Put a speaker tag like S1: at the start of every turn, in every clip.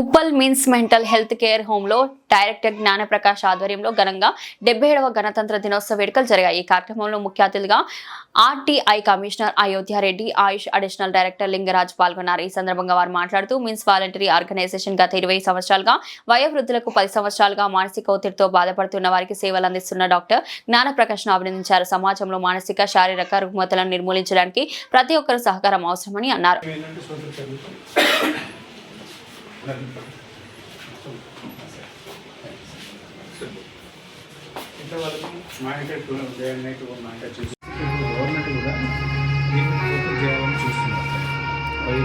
S1: Uppal means mental health care హోమ్లో director Gnanaprakash ఆధ్వర్యంలో ఘనంగా డెబ్బై ఏడవ గణతంత్ర దినోత్సవ వేడుకలు జరిగాయి. ఈ కార్యక్రమంలో ముఖ్య అతిథిగా RTI commissioner Ayodhya Reddy AYUSH additional director Lingaraj పాల్గొన్నారు. ఈ సందర్భంగా వారు మాట్లాడుతూ మీన్స్ వాలంటరీ ఆర్గనైజేషన్ గత ఇరవై సంవత్సరాలుగా వయోవృద్ధులకు పది సంవత్సరాలుగా మానసిక ఒత్తిడితో బాధపడుతున్న వారికి సేవలు అందిస్తున్న డాక్టర్ జ్ఞానప్రకాష్ను అభినందించారు. సమాజంలో మానసిక శారీరక రుగ్మతలను నిర్మూలించడానికి ప్రతి ఒక్కరు సహకారం అవసరమని అన్నారు.
S2: ఏంటంటే సోదరు నైట్ గవర్నమెంట్ కూడా చేయాలని చూస్తున్నారు. ఐదు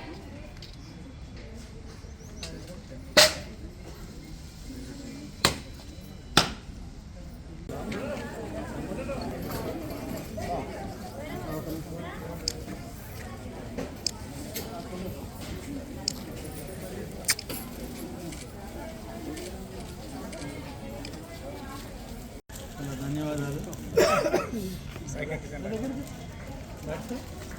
S3: Thank you.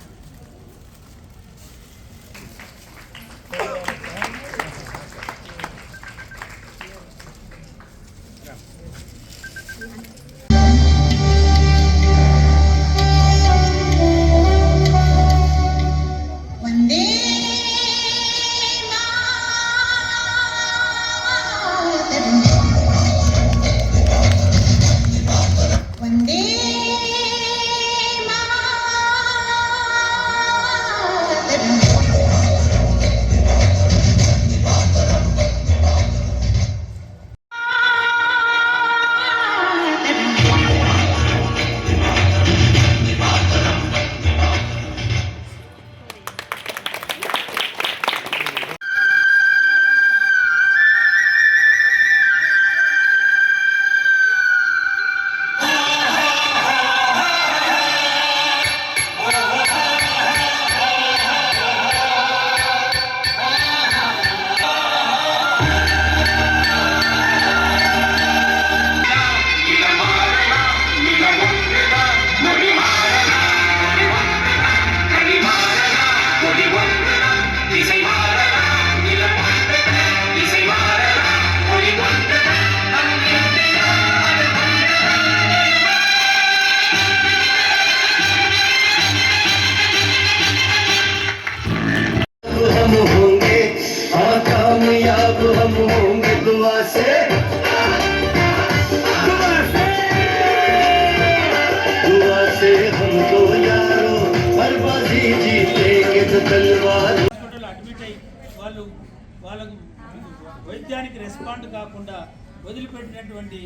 S3: వైద్యానికి రెస్పాండ్ కాకుండా వదిలిపెట్టినటువంటి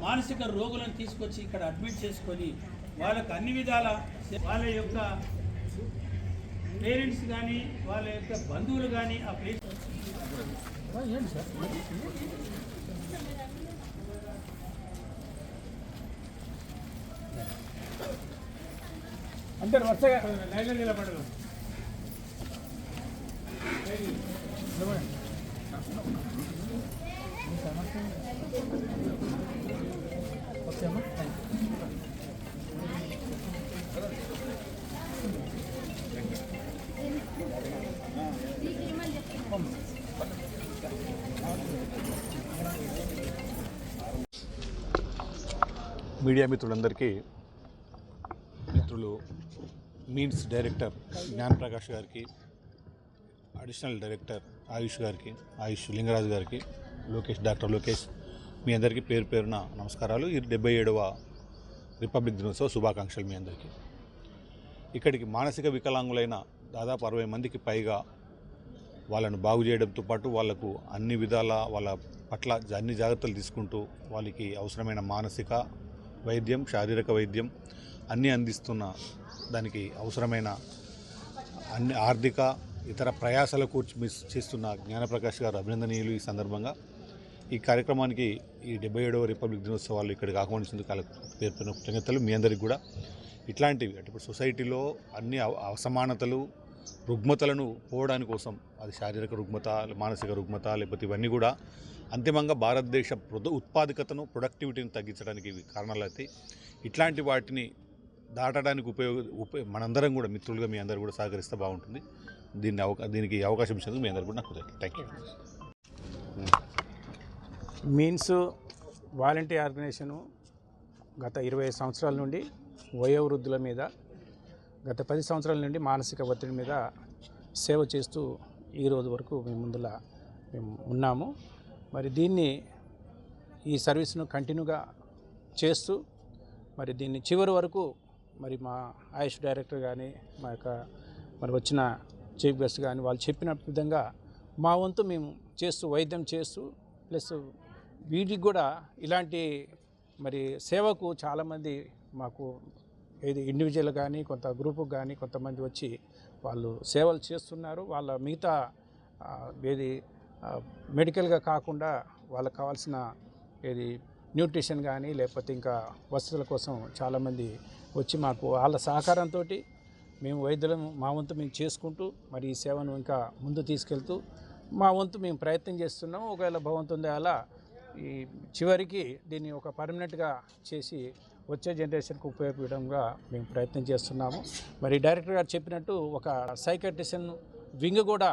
S3: మానసిక రోగులను తీసుకొచ్చి ఇక్కడ అడ్మిట్ చేసుకొని వాళ్ళకు అన్ని విధాల వాళ్ళ యొక్క పేరెంట్స్ కానీ వాళ్ళ యొక్క బంధువులు కానీ ఆ ప్లేస్ ఏంటి వస్తాయి అంటే వరుసగా లైన్లో నిలబడదు
S4: మీడియా మిత్రులందరికీ మిత్రులు మీన్స్ డైరెక్టర్ జ్ఞాన్ ప్రకాష్ గారికి అడిషనల్ డైరెక్టర్ ఆయుష్ గారికి ఆయుష్ లింగరాజు గారికి లోకేష్ డాక్టర్ లోకేష్ మీ అందరికీ పేరు పేరున నమస్కారాలు. ఈ డెబ్బై ఏడవ రిపబ్లిక్ దినోత్సవ శుభాకాంక్షలు మీ అందరికీ. ఇక్కడికి మానసిక వికలాంగులైన దాదాపు అరవై మందికి పైగా వాళ్ళను బాగు చేయడంతో పాటు వాళ్ళకు అన్ని విధాల వాళ్ళ పట్ల అన్ని జాగ్రత్తలు తీసుకుంటూ వాళ్ళకి అవసరమైన మానసిక వైద్యం శారీరక వైద్యం అన్నీ అందిస్తున్న దానికి అవసరమైన అన్ని ఆర్థిక ఇతర ప్రయాసాల కూర్చు మిస్ చేస్తున్న జ్ఞానప్రకాష్ గారు అభినందనీయులు ఈ సందర్భంగా. ఈ కార్యక్రమానికి ఈ డెబ్బై ఏడవ రిపబ్లిక్ దినోత్సవాలు ఇక్కడికి ఆహ్వానించేందుకు పేర్కొన్న కృతజ్ఞతలు మీ అందరికీ కూడా. ఇట్లాంటివి అంటే ఇప్పుడు సొసైటీలో అన్ని అవ- అసమానతలు రుగ్మతలను పోవడాని కోసం అది శారీరక రుగ్మత మానసిక రుగ్మత లేకపోతే ఇవన్నీ కూడా అంతిమంగా భారతదేశ ఉత్పాదకతను ప్రొడక్టివిటీని తగ్గించడానికి ఇవి కారణాలు అయితే ఇట్లాంటి వాటిని దాటడానికి ఉపయోగ ఉప మనందరం కూడా మిత్రులుగా మీ అందరూ కూడా సహకరిస్తే బాగుంటుంది. దీన్ని అవకా దీనికి అవకాశం ఇచ్చినందుకు మీ అందరూ కూడా నాకు thank you
S2: means volunteer organisation గత ఇరవై సంవత్సరాల నుండి వయోవృద్ధుల మీద గత పది సంవత్సరాల నుండి మానసిక ఒత్తిడి మీద సేవ చేస్తూ ఈ రోజు వరకు మేము ముందులా మేము ఉన్నాము. మరి దీన్ని ఈ సర్వీస్ను కంటిన్యూగా చేస్తూ మరి దీన్ని చివరి వరకు మరి మా ఆయుష్ డైరెక్టర్ కానీ మా యొక్క మరి వచ్చిన చీఫ్ గెస్ట్ కానీ వాళ్ళు చెప్పిన విధంగా మా వంతు మేము చేస్తూ వైద్యం చేస్తూ ప్లస్ వీటికి కూడా ఇలాంటి మరి సేవకు చాలామంది మాకు ఏది ఇండివిజువల్ కానీ కొంత గ్రూపు కానీ కొంతమంది వచ్చి వాళ్ళు సేవలు చేస్తున్నారు. వాళ్ళ మిగతా ఏది మెడికల్గా కాకుండా వాళ్ళకి కావాల్సిన ఏది న్యూట్రిషన్ కానీ లేకపోతే ఇంకా వసతుల కోసం చాలామంది వచ్చి మాకు వాళ్ళ సహకారంతో మేము వైద్యులను మా వంతు మేము చేసుకుంటూ మరి ఈ సేవను ఇంకా ముందు తీసుకెళ్తూ మా వంతు మేము ప్రయత్నం చేస్తున్నాం. ఒకవేళ భగవంతుంది అలా ఈ చివరికి దీన్ని ఒక పర్మనెంట్గా చేసి వచ్చే జనరేషన్కి ఉపయోగపడంగా మేము ప్రయత్నం చేస్తున్నాము. మరి డైరెక్టర్ గారు చెప్పినట్టు ఒక సైకట్రిషన్ వింగ్ కూడా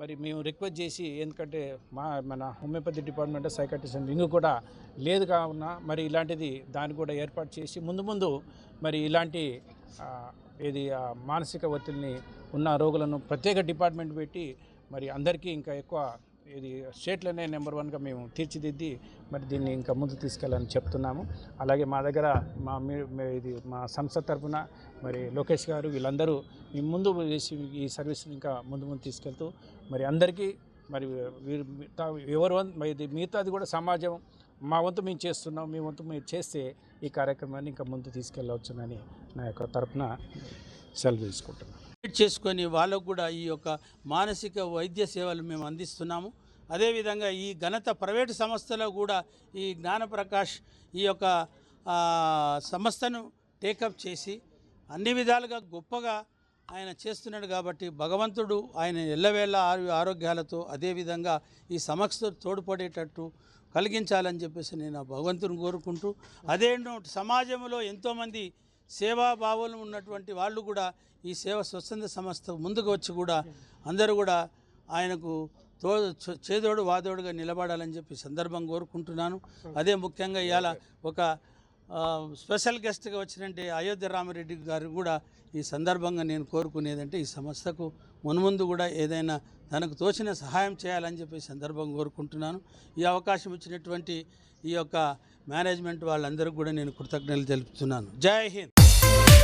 S2: మరి మేము రిక్వెస్ట్ చేసి ఎందుకంటే మా మన హోమియోపతి డిపార్ట్మెంట్ సైకట్రిషన్ వింగ్ కూడా లేదు కావున మరి ఇలాంటిది దాన్ని కూడా ఏర్పాటు చేసి ముందు ముందు మరి ఇలాంటి ఏది మానసిక ఒత్తిడిని ఉన్న రోగులను ప్రత్యేక డిపార్ట్మెంట్ పెట్టి మరి అందరికీ ఇంకా ఎక్కువ ఇది స్టేట్లోనే నెంబర్ వన్గా మేము తీర్చిదిద్ది మరి దీన్ని ఇంకా ముందు తీసుకెళ్ళాలని చెప్తున్నాము. అలాగే మా దగ్గర మా మీ- ఇది మా సంస్థ తరఫున మరి లోకేష్ గారు వీళ్ళందరూ ఈ ముందు వేసి ఈ సర్వీస్ని ఇంకా ముందు ముందు తీసుకెళ్తూ మరి అందరికీ మరి వీరు ఎవరు వం- ఇది మిగతాది కూడా సమాజం మా వంతు మేము చేస్తున్నాం మీ వంతు మీరు చేస్తే ఈ కార్యక్రమాన్ని ఇంకా ముందు తీసుకెళ్ళవచ్చునని నా యొక్క తరఫున సెలవు తీసుకుంటున్నాను.
S3: చేసుకొని వాళ్ళకు కూడా ఈ యొక్క మానసిక వైద్య సేవలు మేము అందిస్తున్నాము. అదేవిధంగా ఈ ఘనత ప్రైవేటు సంస్థలో కూడా ఈ జ్ఞానప్రకాష్ ఈ యొక్క సంస్థను టేకప్ చేసి అన్ని విధాలుగా గొప్పగా ఆయన చేస్తున్నాడు కాబట్టి భగవంతుడు ఆయన ఎల్లవేళ ఆరోగ్యాలతో అదేవిధంగా ఈ సమస్య తోడ్పడేటట్టు కలిగించాలని చెప్పేసి నేను భగవంతుని కోరుకుంటూ అదే సమాజంలో ఎంతోమంది సేవాభావం ఉన్నటువంటి వాళ్ళు కూడా ఈ సేవ స్వచ్ఛంద సంస్థ ముందుకు వచ్చి కూడా అందరూ కూడా ఆయనకు తో చేదోడు వాదోడుగా నిలబడాలని చెప్పి సందర్భం కోరుకుంటున్నాను. అదే ముఖ్యంగా ఇవాళ ఒక స్పెషల్ గెస్ట్గా వచ్చినంటే అయోధ్య రామరెడ్డి గారు కూడా ఈ సందర్భంగా నేను కోరుకునేదంటే ఈ సంస్థకు మున్ముందు కూడా ఏదైనా తనకు తోచిన సహాయం చేయాలని చెప్పి సందర్భం కోరుకుంటున్నాను. ఈ అవకాశం ఇచ్చినటువంటి ఈ యొక్క మేనేజ్మెంట్ వాళ్ళందరికీ కూడా నేను కృతజ్ఞతలు తెలుపుతున్నాను. జై హింద్!